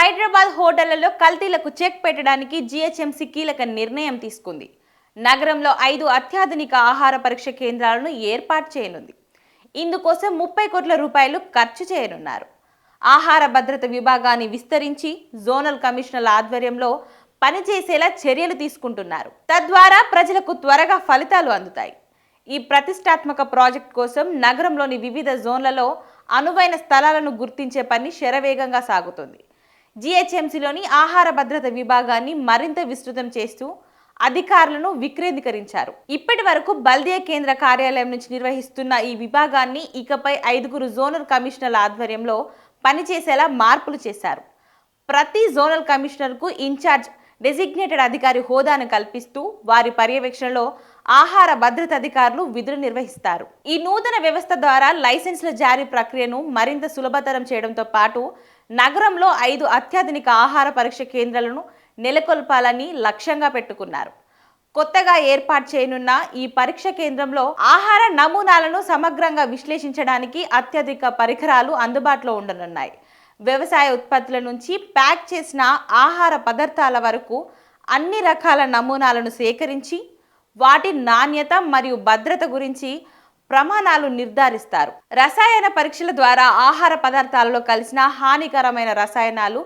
హైదరాబాద్ హోటళ్ళలో కల్తీలకు చెక్ పెట్టడానికి జీహెచ్ఎంసీ కీలక నిర్ణయం తీసుకుంది. నగరంలో ఐదు అత్యాధునిక ఆహార పరీక్ష కేంద్రాలను ఏర్పాటు చేయనుంది. ఇందుకోసం ముప్పై కోట్ల రూపాయలు ఖర్చు చేయనున్నారు. ఆహార భద్రత విభాగాన్ని విస్తరించి జోనల్ కమిషనర్ల ఆధ్వర్యంలో పనిచేసేలా చర్యలు తీసుకుంటున్నారు. తద్వారా ప్రజలకు త్వరగా ఫలితాలు అందుతాయి. ఈ ప్రతిష్టాత్మక ప్రాజెక్ట్ కోసం నగరంలోని వివిధ జోన్లలో అనువైన స్థలాలను గుర్తించే పని శరవేగంగా సాగుతుంది. జీహెచ్ఎంసీలోని ఆహార భద్రత విభాగాన్ని మరింత విస్తృతం చేస్తూ అధికారులను వికేంద్రీకరించారు ఇప్పటి వరకు బల్దియా కేంద్ర కార్యాలయం నుంచి నిర్వహిస్తున్న ఈ విభాగాన్ని ఇకపై ఐదుగురు జోనల్ కమిషనర్ల ఆధ్వర్యంలో పనిచేసేలా మార్పులు చేశారు. ప్రతి జోనల్ కమిషనర్కు ఇన్ఛార్జ్ డెసిగ్నేటెడ్ అధికారి హోదాను కల్పిస్తూ వారి పర్యవేక్షణలో ఆహార భద్రత అధికారులు విధులు నిర్వహిస్తారు. ఈ నూతన వ్యవస్థ ద్వారా లైసెన్సుల జారీ ప్రక్రియను మరింత సులభతరం చేయడంతో పాటు నగరంలో ఐదు అత్యాధునిక ఆహార పరీక్ష కేంద్రాలను నెలకొల్పాలని లక్ష్యంగా పెట్టుకున్నారు. కొత్తగా ఏర్పాటు చేయనున్న ఈ పరీక్ష కేంద్రంలో ఆహార నమూనాలను సమగ్రంగా విశ్లేషించడానికి అత్యధిక పరికరాలు అందుబాటులో ఉండనున్నాయి. వ్యవసాయ ఉత్పత్తుల నుంచి ప్యాక్ చేసిన ఆహార పదార్థాల వరకు అన్ని రకాల నమూనాలను సేకరించి వాటి నాణ్యత మరియు భద్రత గురించి ప్రమాణాలు నిర్ధారిస్తారు. రసాయన పరీక్షల ద్వారా ఆహార పదార్థాలలో కలిసిన హానికరమైన రసాయనాలు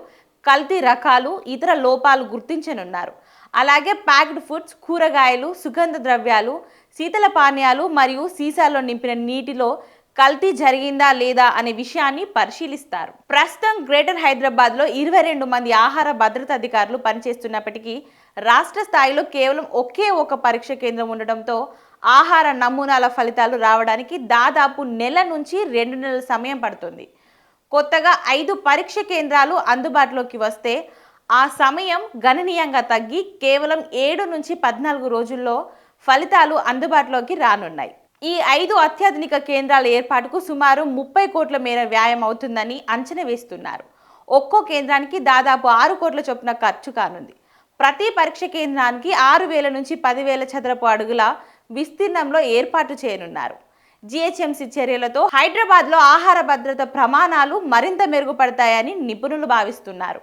కల్తీ రకాలు ఇతర లోపాలు గుర్తించనున్నారు. అలాగే ప్యాక్డ్ ఫుడ్స్ కూరగాయలు సుగంధ ద్రవ్యాలు శీతల పానీయాలు మరియు సీసాల్లో నింపిన నీటిలో కల్తీ జరిగిందా లేదా అనే విషయాన్ని పరిశీలిస్తారు. ప్రస్తుతం గ్రేటర్ హైదరాబాద్లో ఇరవై రెండు మంది ఆహార భద్రత అధికారులు పనిచేస్తున్నప్పటికీ రాష్ట్ర స్థాయిలో కేవలం ఒకే ఒక పరీక్ష కేంద్రం ఉండడంతో ఆహార నమూనాల ఫలితాలు రావడానికి దాదాపు నెల నుంచి రెండు నెలల సమయం పడుతుంది. కొత్తగా ఐదు పరీక్ష కేంద్రాలు అందుబాటులోకి వస్తే ఆ సమయం గణనీయంగా తగ్గి కేవలం ఏడు నుంచి పద్నాలుగు రోజుల్లో ఫలితాలు అందుబాటులోకి రానున్నాయి. ఈ ఐదు అత్యాధునిక కేంద్రాల ఏర్పాటుకు సుమారు ముప్పై కోట్ల మేర వ్యాయం అవుతుందని అంచనా వేస్తున్నారు. ఒక్కో కేంద్రానికి దాదాపు ఆరు కోట్ల చొప్పున ఖర్చు కానుంది. ప్రతి పరీక్ష కేంద్రానికి ఆరు వేల నుంచి పదివేల చదరపు అడుగుల విస్తీర్ణంలో ఏర్పాటు చేయనున్నారు. జిహెచ్ఎంసీ చర్యలతో హైదరాబాద్లో ఆహార భద్రత ప్రమాణాలు మరింత మెరుగుపడతాయని నిపుణులు భావిస్తున్నారు.